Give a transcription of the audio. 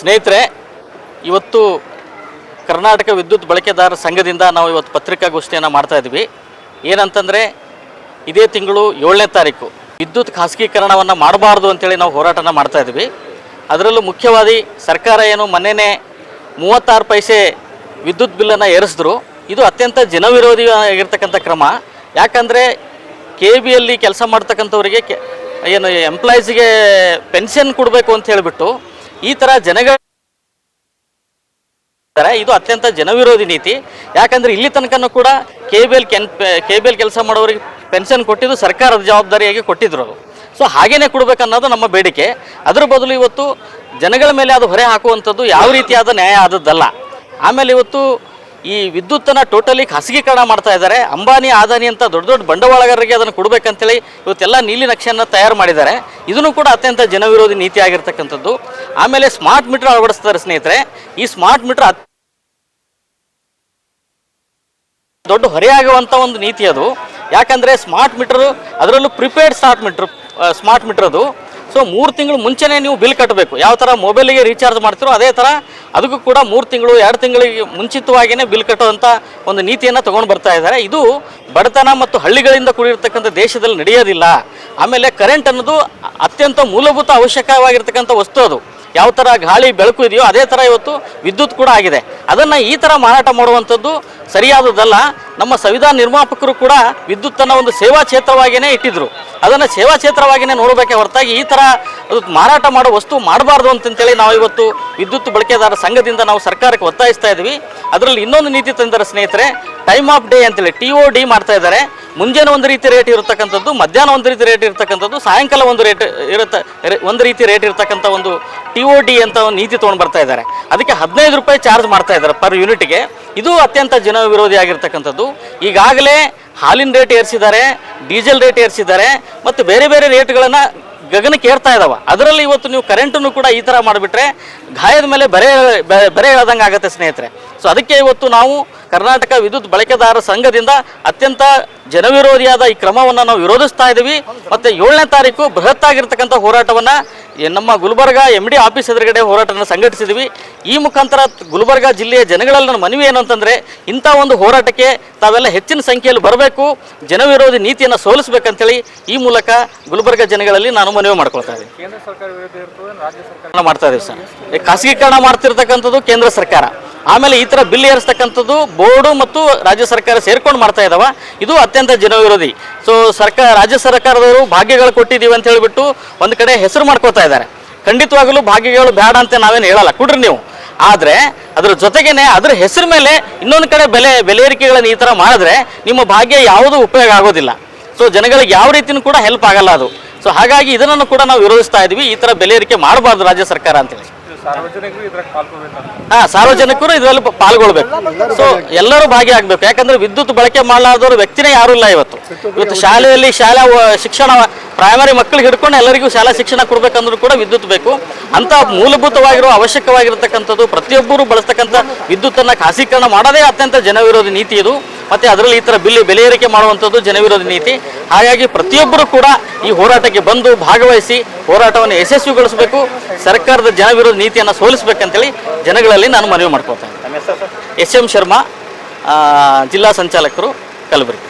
ಸ್ನೇಹಿತರೆ, ಇವತ್ತು ಕರ್ನಾಟಕ ವಿದ್ಯುತ್ ಬಳಕೆದಾರರ ಸಂಘದಿಂದ ನಾವು ಇವತ್ತು ಪತ್ರಿಕಾಗೋಷ್ಠಿಯನ್ನು ಮಾಡ್ತಾ ಇದ್ವಿ. ಏನಂತಂದರೆ, ಇದೇ ತಿಂಗಳು ಏಳನೇ ತಾರೀಕು. ವಿದ್ಯುತ್ ಖಾಸಗೀಕರಣವನ್ನು ಮಾಡಬಾರ್ದು ಅಂತೇಳಿ ನಾವು ಹೋರಾಟನ ಮಾಡ್ತಾ ಇದ್ವಿ. ಅದರಲ್ಲೂ ಮುಖ್ಯವಾಗಿ ಸರ್ಕಾರ ಏನು ಮೊನ್ನೆನೇ ಮೂವತ್ತಾರು ಪೈಸೆ ವಿದ್ಯುತ್ ಬಿಲ್ಲನ್ನು ಏರಿಸಿದ್ರು. ಇದು ಅತ್ಯಂತ ಜನವಿರೋಧಿ ಆಗಿರ್ತಕ್ಕಂಥ ಕ್ರಮ. ಯಾಕಂದರೆ ಕೆ ಬಿಯಲ್ಲಿ ಕೆಲಸ ಮಾಡ್ತಕ್ಕಂಥವ್ರಿಗೆ ಕೆ, ಏನು ಎಂಪ್ಲಾಯೀಸಿಗೆ ಪೆನ್ಷನ್ ಕೊಡಬೇಕು ಅಂತ ಹೇಳಿಬಿಟ್ಟು ಈ ತರ ಜನಗಳ. ಇದು ಅತ್ಯಂತ ಜನವಿರೋಧಿ ನೀತಿ. ಯಾಕಂದ್ರೆ ಇಲ್ಲಿ ತನಕನೂ ಕೂಡ ಕೆ ಬಿ ಕೆಲಸ ಮಾಡೋರಿಗೆ ಪೆನ್ಷನ್ ಕೊಟ್ಟಿದ್ದು ಸರ್ಕಾರದ ಜವಾಬ್ದಾರಿಯಾಗಿ ಕೊಟ್ಟಿದ್ರು ಅದು ಸೊ ಹಾಗೇನೆ ಕೊಡಬೇಕನ್ನೋದು ನಮ್ಮ ಬೇಡಿಕೆ. ಅದರ ಬದಲು ಇವತ್ತು ಜನಗಳ ಮೇಲೆ ಅದು ಹೊರೆ ಹಾಕುವಂಥದ್ದು ಯಾವ ರೀತಿಯಾದ ನ್ಯಾಯ ಆದದ್ದಲ್ಲ. ಆಮೇಲೆ ಇವತ್ತು ಈ ವಿದ್ಯುತ್ತನ್ನು ಟೋಟಲಿ ಖಾಸಗೀಕರಣ ಮಾಡ್ತಾ ಇದ್ದಾರೆ. ಅಂಬಾನಿ, ಆದಾನಿ ಅಂತ ದೊಡ್ಡ ದೊಡ್ಡ ಬಂಡವಾಳಗಾರರಿಗೆ ಅದನ್ನು ಕೊಡಬೇಕಂತೇಳಿ ಇವತ್ತೆಲ್ಲ ನೀಲಿ ನಕ್ಷೆಯನ್ನು ತಯಾರು ಮಾಡಿದ್ದಾರೆ. ಇದನ್ನು ಕೂಡ ಅತ್ಯಂತ ಜನವಿರೋಧಿ ನೀತಿ ಆಗಿರ್ತಕ್ಕಂಥದ್ದು. ಆಮೇಲೆ ಸ್ಮಾರ್ಟ್ ಮೀಟರ್ ಅಳವಡಿಸ್ತಾರೆ ಸ್ನೇಹಿತರೆ. ಈ ಸ್ಮಾರ್ಟ್ ಮೀಟರ್ ದೊಡ್ಡ ಹೊರೆಯಾಗುವಂಥ ಒಂದು ನೀತಿ ಅದು. ಯಾಕಂದರೆ ಸ್ಮಾರ್ಟ್ ಮೀಟರ್ ಅದರಲ್ಲೂ prepaid smart meter smart meter ಅದು. ಸೊ ಮೂರು ತಿಂಗಳು ಮುಂಚೆನೇ ನೀವು ಬಿಲ್ ಕಟ್ಟಬೇಕು. ಯಾವ ಥರ ಮೊಬೈಲಿಗೆ ರೀಚಾರ್ಜ್ ಮಾಡ್ತೀರೋ ಅದೇ ಥರ ಅದಕ್ಕೂ ಕೂಡ ಮೂರು ತಿಂಗಳು, ಎರಡು ತಿಂಗಳಿಗೆ ಮುಂಚಿತವಾಗಿಯೇ ಬಿಲ್ ಕಟ್ಟುವಂಥ ಒಂದು ನೀತಿಯನ್ನು ತೊಗೊಂಡು ಬರ್ತಾ ಇದ್ದಾರೆ. ಇದು ಬಡತನ ಮತ್ತು ಹಳ್ಳಿಗಳಿಂದ ಕೂಡಿರ್ತಕ್ಕಂಥ ದೇಶದಲ್ಲಿ ನಡೆಯೋದಿಲ್ಲ. ಆಮೇಲೆ ಕರೆಂಟ್ ಅನ್ನೋದು ಅತ್ಯಂತ ಮೂಲಭೂತ ಅವಶ್ಯಕವಾಗಿರ್ತಕ್ಕಂಥ ವಸ್ತು ಅದು. ಯಾವ ಥರ ಗಾಳಿ, ಬೆಳಕು ಇದೆಯೋ ಅದೇ ಥರ ಇವತ್ತು ವಿದ್ಯುತ್ ಕೂಡ ಆಗಿದೆ. ಅದನ್ನು ಈ ಥರ ಮಾರಾಟ ಮಾಡುವಂಥದ್ದು ಸರಿಯಾದದ್ದಲ್ಲ. ನಮ್ಮ ಸಂವಿಧಾನ ನಿರ್ಮಾಪಕರು ಕೂಡ ವಿದ್ಯುತ್ತನ್ನು ಒಂದು ಸೇವಾ ಕ್ಷೇತ್ರವಾಗಿಯೇ ಇಟ್ಟಿದ್ರು. ಅದನ್ನು ಸೇವಾ ಕ್ಷೇತ್ರವಾಗಿಯೇ ನೋಡಬೇಕೆ ಹೊರತಾಗಿ ಈ ಥರ ಅದು ಮಾರಾಟ ಮಾಡೋ ವಸ್ತು ಮಾಡಬಾರ್ದು ಅಂತಂತೇಳಿ ನಾವು ಇವತ್ತು ವಿದ್ಯುತ್ ಬಳಕೆದಾರರ ಸಂಘದಿಂದ ನಾವು ಸರ್ಕಾರಕ್ಕೆ ಒತ್ತಾಯಿಸ್ತಾ ಇದ್ವಿ. ಅದರಲ್ಲಿ ಇನ್ನೊಂದು ನೀತಿ ತಂದರೆ ಸ್ನೇಹಿತರೆ ಟೈಮ್ ಆಫ್ ಡೇ ಅಂತೇಳಿ ಟಿ ಒ ಡಿ ಮಾಡ್ತಾ ಇದ್ದಾರೆ. ಮುಂಜಾನೆ ಒಂದು ರೀತಿ ರೇಟ್ ಇರತಕ್ಕಂಥದ್ದು, ಮಧ್ಯಾಹ್ನ ಒಂದು ರೀತಿ ರೇಟ್ ಇರತಕ್ಕಂಥದ್ದು, ಸಾಯಂಕಾಲ ಒಂದು ರೇಟ್ ಇರುತ್ತೆ ಒಂದು ರೀತಿ ರೇಟ್ ಇರತಕ್ಕಂಥ ಒಂದು ಟಿ ಒ ಡಿ ಅಂತ ಒಂದು ನೀತಿ ತೊಗೊಂಡು ಬರ್ತಾ ಇದ್ದಾರೆ. ಅದಕ್ಕೆ ಹದಿನೈದು ರೂಪಾಯಿ ಚಾರ್ಜ್ ಮಾಡ್ತಾ ಇದ್ದಾರೆ ಪರ್ ಯೂನಿಟ್ಗೆ ಇದು ಅತ್ಯಂತ ಜನ ವಿರೋಧಿ ಆಗಿರ್ತಕ್ಕಂಥದ್ದು. ಈಗಾಗಲೇ ಹಾಲಿನ ರೇಟ್ ಏರಿಸಿದ್ದಾರೆ, ಡೀಸೆಲ್ ರೇಟ್ ಏರಿಸಿದ್ದಾರೆ, ಮತ್ತು ಬೇರೆ ಬೇರೆ ರೇಟ್ಗಳನ್ನು ಗಗನಕ್ಕೆ ಏರ್ತಾ ಇದಾವ. ಅದರಲ್ಲಿ ಇವತ್ತು ನೀವು ಕರೆಂಟನ್ನು ಕೂಡ ಈ ಥರ ಮಾಡಿಬಿಟ್ರೆ ಗಾಯದ ಮೇಲೆ ಬರೆ ಬರೆ ಹೇಳ್ದಂಗೆ ಆಗುತ್ತೆ ಸ್ನೇಹಿತರೆ. ಸೊ ಅದಕ್ಕೆ ಇವತ್ತು ನಾವು ಕರ್ನಾಟಕ ವಿದ್ಯುತ್ ಬಳಕೆದಾರರ ಸಂಘದಿಂದ ಅತ್ಯಂತ ಜನವಿರೋಧಿಯಾದ ಈ ಕ್ರಮವನ್ನು ನಾವು ವಿರೋಧಿಸ್ತಾ ಇದ್ದೀವಿ. ಮತ್ತು ಏಳನೇ ತಾರೀಕು ಬೃಹತ್ತಾಗಿರ್ತಕ್ಕಂಥ ಹೋರಾಟವನ್ನು ನಮ್ಮ ಗುಲ್ಬರ್ಗ ಎಂ ಡಿ ಆಫೀಸ್ ಎದುರುಗಡೆ ಹೋರಾಟವನ್ನು ಸಂಘಟಿಸಿದ್ವಿ ಈ ಮುಖಾಂತರ ಗುಲ್ಬರ್ಗ ಜಿಲ್ಲೆಯ ಜನಗಳಲ್ಲಿ ನನ್ನ ಮನವಿ ಏನು ಅಂತಂದರೆ ಇಂಥ ಒಂದು ಹೋರಾಟಕ್ಕೆ ತಾವೆಲ್ಲ ಹೆಚ್ಚಿನ ಸಂಖ್ಯೆಯಲ್ಲಿ ಬರಬೇಕು ಜನವಿರೋಧಿ ನೀತಿಯನ್ನು ಸೋಲಿಸಬೇಕಂತೇಳಿ ಈ ಮೂಲಕ ಗುಲ್ಬರ್ಗ ಜನಗಳಲ್ಲಿ ನಾನು ಮನವಿ ಮಾಡ್ಕೊಳ್ತಾ ಇದ್ದೀನಿ. ಕೇಂದ್ರ ಸರ್ಕಾರ ವಿರುದ್ಧ ಇರ್ತದೆ ರಾಜ್ಯ ಸರ್ಕಾರ ಖಾಸಗೀಕರಣ ಮಾಡ್ತಾ ಇದ್ದೀವಿ ಸರ್. ಈ ಖಾಸಗೀಕರಣ ಮಾಡ್ತಿರ್ತಕ್ಕಂಥದ್ದು ಕೇಂದ್ರ ಸರ್ಕಾರ. ಆಮೇಲೆ ಈ ಥರ ಬಿಲ್ ಏರಿಸ್ತಕ್ಕಂಥದ್ದು ಬೋರ್ಡು ಮತ್ತು ರಾಜ್ಯ ಸರ್ಕಾರ ಸೇರ್ಕೊಂಡು ಮಾಡ್ತಾ ಇದ್ದಾವೆ ಇದು ಅತ್ಯಂತ ಜನವಿರೋಧಿ. ಸೊ ಸರ್ಕಾರ ರಾಜ್ಯ ಸರ್ಕಾರದವರು ಭಾಗ್ಯಗಳು ಕೊಟ್ಟಿದ್ದೀವಿ ಅಂತ ಹೇಳಿಬಿಟ್ಟು ಒಂದು ಕಡೆ ಹೆಸರು ಮಾಡ್ಕೋತಾ ಇದ್ದಾರೆ. ಖಂಡಿತವಾಗಲೂ ಭಾಗ್ಯಗಳು ಬೇಡ ಅಂತ ನಾವೇನು ಹೇಳಲ್ಲ. ಕೊಡ್ರಿ ನೀವು. ಆದರೆ ಅದ್ರ ಜೊತೆಗೇನೆ ಅದ್ರ ಹೆಸರು ಮೇಲೆ ಇನ್ನೊಂದು ಕಡೆ ಬೆಲೆ ಬೆಲೆ ಏರಿಕೆಗಳನ್ನು ಈ ಥರ ಮಾಡಿದ್ರೆ ನಿಮ್ಮ ಭಾಗ್ಯ ಯಾವುದೂ ಉಪಯೋಗ ಆಗೋದಿಲ್ಲ. ಸೊ ಜನಗಳಿಗೆ ಯಾವ ರೀತಿನೂ ಕೂಡ ಹೆಲ್ಪ್ ಆಗಲ್ಲ ಅದು. ಸೊ ಹಾಗಾಗಿ ಇದನ್ನು ಕೂಡ ನಾವು ವಿರೋಧಿಸ್ತಾ ಇದ್ವಿ. ಈ ಥರ ಬೆಲೆ ಏರಿಕೆ ಮಾಡಬಾರ್ದು ರಾಜ್ಯ ಸರ್ಕಾರ ಅಂತೇಳಿ. ಹಾ, ಸಾರ್ವಜನಿಕರು ಇದರಲ್ಲಿ ಪಾಲ್ಗೊಳ್ಬೇಕು. ಸೊ ಎಲ್ಲರೂ ಭಾಗಿಯಾಗಬೇಕು ಯಾಕಂದ್ರೆ ವಿದ್ಯುತ್ ಬಳಕೆ ಮಾಡಲಾರ್ದವ್ರು ವ್ಯಕ್ತಿನೇ ಯಾರು ಇಲ್ಲ ಇವತ್ತು. ಇವತ್ತು ಶಾಲೆಯಲ್ಲಿ ಶಾಲಾ ಶಿಕ್ಷಣ ಪ್ರೈಮರಿ ಮಕ್ಕಳಿಗೆ ಹಿಡ್ಕೊಂಡು ಎಲ್ಲರಿಗೂ ಶಾಲಾ ಶಿಕ್ಷಣ ಕೊಡಬೇಕಂದ್ರೂ ಕೂಡ ವಿದ್ಯುತ್ ಬೇಕು. ಅಂತ ಮೂಲಭೂತವಾಗಿರುವ ಅವಶ್ಯಕವಾಗಿರತಕ್ಕಂಥದ್ದು ಪ್ರತಿಯೊಬ್ಬರು ಬಳಸ್ತಕ್ಕಂಥ ವಿದ್ಯುತ್ತನ್ನು ಖಾಸೀಕರಣ ಮಾಡೋದೇ ಅತ್ಯಂತ ಜನವಿರೋಧಿ ನೀತಿ ಇದು. ಮತ್ತು ಅದರಲ್ಲಿ ಈ ಥರ ಬಿಲ್ ಬೆಲೆ ಏರಿಕೆ ಮಾಡುವಂಥದ್ದು ಜನವಿರೋಧಿ ನೀತಿ. ಹಾಗಾಗಿ ಪ್ರತಿಯೊಬ್ಬರು ಕೂಡ ಈ ಹೋರಾಟಕ್ಕೆ ಬಂದು ಭಾಗವಹಿಸಿ ಹೋರಾಟವನ್ನು ಯಶಸ್ವಿಗೊಳಿಸಬೇಕು. ಸರ್ಕಾರದ ಜನವಿರೋಧಿ ನೀತಿಯನ್ನು ಸೋಲಿಸಬೇಕಂತೇಳಿ ಜನಗಳಲ್ಲಿ ನಾನು ಮನವಿ ಮಾಡ್ಕೊಳ್ತೇನೆ. ಎಸ್ ಎಂ ಶರ್ಮಾ ಜಿಲ್ಲಾ ಸಂಚಾಲಕರು, ಕಲಬುರಗಿ.